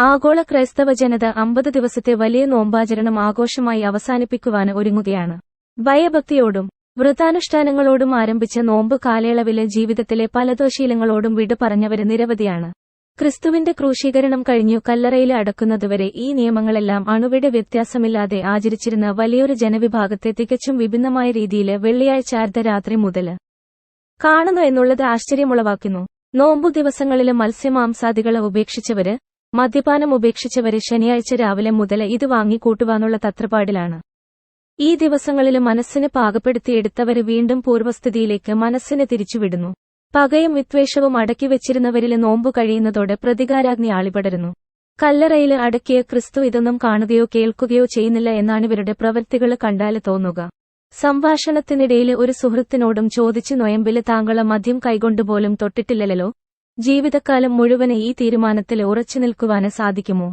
ആഗോള ക്രൈസ്തവ ജനത അമ്പത് ദിവസത്തെ വലിയ നോമ്പാചരണം ആഘോഷമായി അവസാനിപ്പിക്കുവാൻ ഒരുങ്ങുകയാണ്. ഭയഭക്തിയോടും വ്രതാനുഷ്ഠാനങ്ങളോടും ആരംഭിച്ച നോമ്പ് കാലയളവിലെ ജീവിതത്തിലെ പലതോശീലങ്ങളോടും വിട പറഞ്ഞവര് നിരവധിയാണ്. ക്രിസ്തുവിന്റെ ക്രൂശീകരണം കഴിഞ്ഞു കല്ലറയിൽ അടക്കുന്നതുവരെ ഈ നിയമങ്ങളെല്ലാം അണുവിടെ വ്യത്യാസമില്ലാതെ ആചരിച്ചിരുന്ന വലിയൊരു ജനവിഭാഗത്തെ തികച്ചും വിഭിന്നമായ രീതിയിൽ വെള്ളിയാഴ്ച അർദ്ധരാത്രി മുതൽ കാണുന്നു എന്നുള്ളത് ആശ്ചര്യമുളവാക്കുന്നു. നോമ്പു ദിവസങ്ങളിലെ മത്സ്യമാംസാദികളെ ഉപേക്ഷിച്ചവര് മദ്യപാനം ഉപേക്ഷിച്ചവരെ ശനിയാഴ്ച രാവിലെ മുതൽ ഇത് വാങ്ങിക്കൂട്ടുവാനുള്ള തത്രപ്പാടിലാണ്. ഈ ദിവസങ്ങളിൽ മനസ്സിന് പാകപ്പെടുത്തിയെടുത്തവരെ വീണ്ടും പൂർവസ്ഥിതിയിലേക്ക് മനസ്സിനെ തിരിച്ചുവിടുന്നു. പകയും വിദ്വേഷവും അടക്കി വെച്ചിരുന്നവരിൽ നോമ്പു കഴിയുന്നതോടെ പ്രതികാരാഗ്നി ആളിപടരുന്നു. കല്ലറയിൽ അടക്കിയ ക്രിസ്തു ഇതൊന്നും കാണുകയോ കേൾക്കുകയോ ചെയ്യുന്നില്ല എന്നാണ് ഇവരുടെ പ്രവൃത്തികൾ കണ്ടാൽ തോന്നുക. സംഭാഷണത്തിനിടയിൽ ഒരു സുഹൃത്തിനോടും ചോദിച്ചു നോയമ്പിൽ താങ്കളെ മദ്യം കൈകൊണ്ടുപോലും തൊട്ടിട്ടില്ലല്ലോ? ജീവിതക്കാലം മുഴുവൻ ഈ തീരുമാനത്തിൽ ഉറച്ചു നിൽക്കുവാന് സാധിക്കുമോ?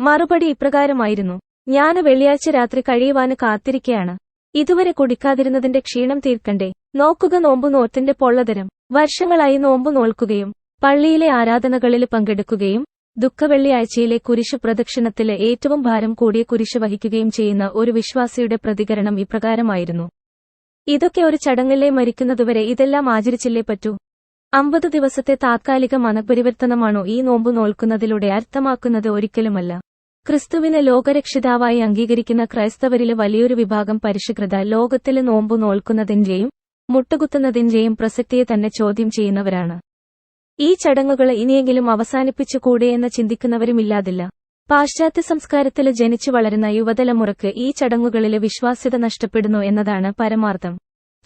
മറുപടി ഇപ്രകാരമായിരുന്നു. ഞാൻ വെള്ളിയാഴ്ച രാത്രി കഴിയുവാന് കാത്തിരിക്കയാണ്. ഇതുവരെ കുടിക്കാതിരുന്നതിന്റെ ക്ഷീണം തീർക്കണ്ടേ? നോക്കുക നോമ്പു നോത്തിന്റെ പൊള്ളതരം. വർഷങ്ങളായി നോമ്പു നോൽക്കുകയും പള്ളിയിലെ ആരാധനകളിൽ പങ്കെടുക്കുകയും ദുഃഖവെള്ളിയാഴ്ചയിലെ കുരിശു പ്രദക്ഷിണത്തിലെ ഏറ്റവും ഭാരം കൂടിയ കുരിശ് വഹിക്കുകയും ചെയ്യുന്ന ഒരു വിശ്വാസിയുടെ പ്രതികരണം ഇപ്രകാരമായിരുന്നു. ഇതൊക്കെ ഒരു ചടങ്ങിലെ മരിക്കുന്നതുവരെ ഇതെല്ലാം ആചരിച്ചില്ലേ പറ്റൂ? അമ്പത് ദിവസത്തെ താത്കാലിക മനപരിവർത്തനമാണോ ഈ നോമ്പ് നോൽക്കുന്നതിലൂടെ അർത്ഥമാക്കുന്നത് ഒരിക്കലുമല്ല. ക്രിസ്തുവിനെ ലോകരക്ഷിതാവായി അംഗീകരിക്കുന്ന ക്രൈസ്തവരിലെ വലിയൊരു വിഭാഗം പരിഷ്കൃത ലോകത്തിലെ നോമ്പ് നോൽക്കുന്നതിന്റെയും മുട്ടുകുത്തുന്നതിന്റെയും പ്രസക്തിയെ തന്നെ ചോദ്യം ചെയ്യുന്നവരാണ്. ഈ ചടങ്ങുകൾ ഇനിയെങ്കിലും അവസാനിപ്പിച്ചുകൂടെ എന്ന് ചിന്തിക്കുന്നവരുമില്ലാതില്ല. പാശ്ചാത്യ സംസ്കാരത്തിൽ ജനിച്ചു വളരുന്ന യുവതലമുറക്ക് ഈ ചടങ്ങുകളിലെ വിശ്വാസ്യത നഷ്ടപ്പെടുന്നു എന്നതാണ് പരമാർത്ഥം.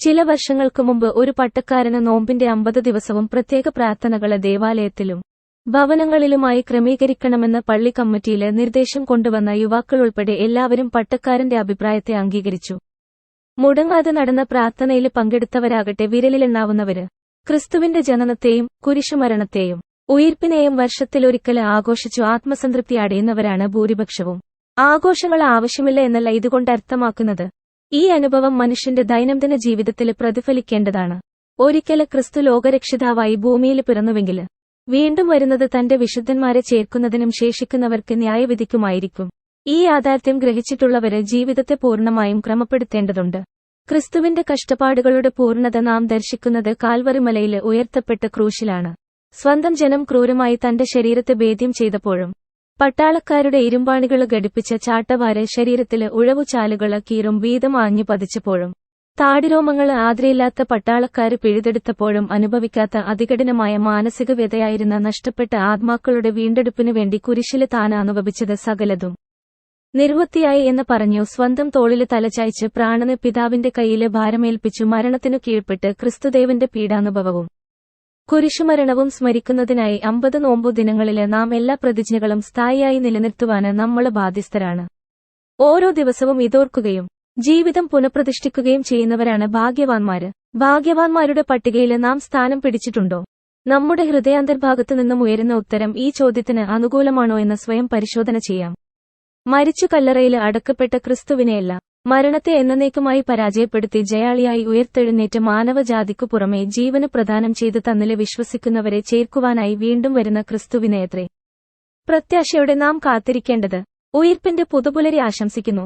ചില വർഷങ്ങൾക്കു മുമ്പ് ഒരു പട്ടക്കാരന് നോമ്പിന്റെ അമ്പത് ദിവസവും പ്രത്യേക പ്രാർത്ഥനകളെ ദേവാലയത്തിലും ഭവനങ്ങളിലുമായി ക്രമീകരിക്കണമെന്ന് പള്ളി കമ്മിറ്റിയിലെ നിർദ്ദേശം കൊണ്ടുവന്ന യുവാക്കളുൾപ്പെടെ എല്ലാവരും പട്ടക്കാരന്റെ അഭിപ്രായത്തെ അംഗീകരിച്ചു. മുടങ്ങാതെ നടന്ന പ്രാർത്ഥനയിൽ പങ്കെടുത്തവരാകട്ടെ വിരലിലെണ്ണാവുന്നവര്. ക്രിസ്തുവിന്റെ ജനനത്തെയും കുരിശുമരണത്തെയും ഉയിർപ്പിനെയും വർഷത്തിലൊരിക്കൽ ആഘോഷിച്ചു ആത്മസംതൃപ്തി അടയുന്നവരാണ് ഭൂരിപക്ഷവും. ആഘോഷങ്ങൾ ആവശ്യമില്ല എന്നല്ല ഇതുകൊണ്ട് അർത്ഥമാക്കുന്നത്. ഈ അനുഭവം മനുഷ്യന്റെ ദൈനംദിന ജീവിതത്തിൽ പ്രതിഫലിക്കേണ്ടതാണ്. ഒരിക്കൽ ക്രിസ്തു ലോകരക്ഷിതാവായി ഭൂമിയിൽ പിറന്നുവെങ്കിൽ വീണ്ടും വരുന്നത് തന്റെ വിശുദ്ധന്മാരെ ചേർക്കുന്നതിനും ശേഷിക്കുന്നവർക്ക് ന്യായവിധിക്കുമായിരിക്കും. ഈ യാഥാർത്ഥ്യം ഗ്രഹിച്ചിട്ടുള്ളവര് ജീവിതത്തെ പൂർണമായും ക്രമപ്പെടുത്തേണ്ടതുണ്ട്. ക്രിസ്തുവിന്റെ കഷ്ടപ്പാടുകളുടെ പൂർണത നാം ദർശിക്കുന്നത് കാൽവറിമലയിൽ ഉയർത്തപ്പെട്ട ക്രൂശിലാണ്. സ്വന്തം ജനം ക്രൂരമായി തന്റെ ശരീരത്തെ ഭേദ്യം ചെയ്തപ്പോഴും പട്ടാളക്കാരുടെ ഇരുമ്പാണികൾ ഘടിപ്പിച്ച ചാട്ടവാര് ശരീരത്തിൽ ഉഴവുചാലുകൾ കീറും വീതം ആഞ്ഞു പതിച്ചപ്പോഴും താടിരോമങ്ങൾ ആദ്രയില്ലാത്ത പട്ടാളക്കാര് പിഴുതെടുത്തപ്പോഴും അനുഭവിക്കാത്ത അതികഠിനമായ മാനസിക വ്യതയായിരുന്ന നഷ്ടപ്പെട്ട ആത്മാക്കളുടെ വീണ്ടെടുപ്പിനു വേണ്ടി കുരിശിൽ താൻ സകലതും. നിർവൃത്തിയായി എന്ന് പറഞ്ഞു സ്വന്തം തോളിൽ തലചായ്ച്ച് പ്രാണന് പിതാവിന്റെ കയ്യിൽ ഭാരമേൽപ്പിച്ചു മരണത്തിനു കീഴ്പ്പെട്ട് ക്രിസ്തുദേവന്റെ പീഡാനുഭവവും. കുരിശുമരണവും സ്മരിക്കുന്നതിനായി അമ്പത് നോമ്പു ദിനങ്ങളിൽ നാം എല്ലാ പ്രതിജ്ഞകളും സ്ഥായിയായി നിലനിർത്തുവാന് നമ്മൾ ബാധ്യസ്ഥരാണ്. ഓരോ ദിവസവും ഇതോർക്കുകയും ജീവിതം പുനഃപ്രതിഷ്ഠിക്കുകയും ചെയ്യുന്നവരാണ് ഭാഗ്യവാന്മാര്. ഭാഗ്യവാന്മാരുടെ പട്ടികയിൽ നാം സ്ഥാനം പിടിച്ചിട്ടുണ്ടോ? നമ്മുടെ ഹൃദയാന്തർഭാഗത്തു നിന്നും ഉയരുന്ന ഉത്തരം ഈ ചോദ്യത്തിന് അനുകൂലമാണോ എന്ന് സ്വയം പരിശോധന ചെയ്യാം. മരിച്ചു കല്ലറയിൽ അടക്കപ്പെട്ട ക്രിസ്തുവിനെയല്ല. മരണത്തെ എന്നേക്കുമായി പരാജയപ്പെടുത്തി ജയാളിയായി ഉയർത്തെഴുന്നേറ്റ മാനവജാതിക്കു പുറമെ ജീവന് പ്രദാനം ചെയ്ത് തന്നിലെ വിശ്വസിക്കുന്നവരെ ചേർക്കുവാനായി വീണ്ടും വരുന്ന ക്രിസ്തുവിനെയത്രേ പ്രത്യാശയോടെ നാം കാത്തിരിക്കേണ്ടത് ഉയർപ്പിന്റെ പുതുപുലരി ആശംസിക്കുന്നു.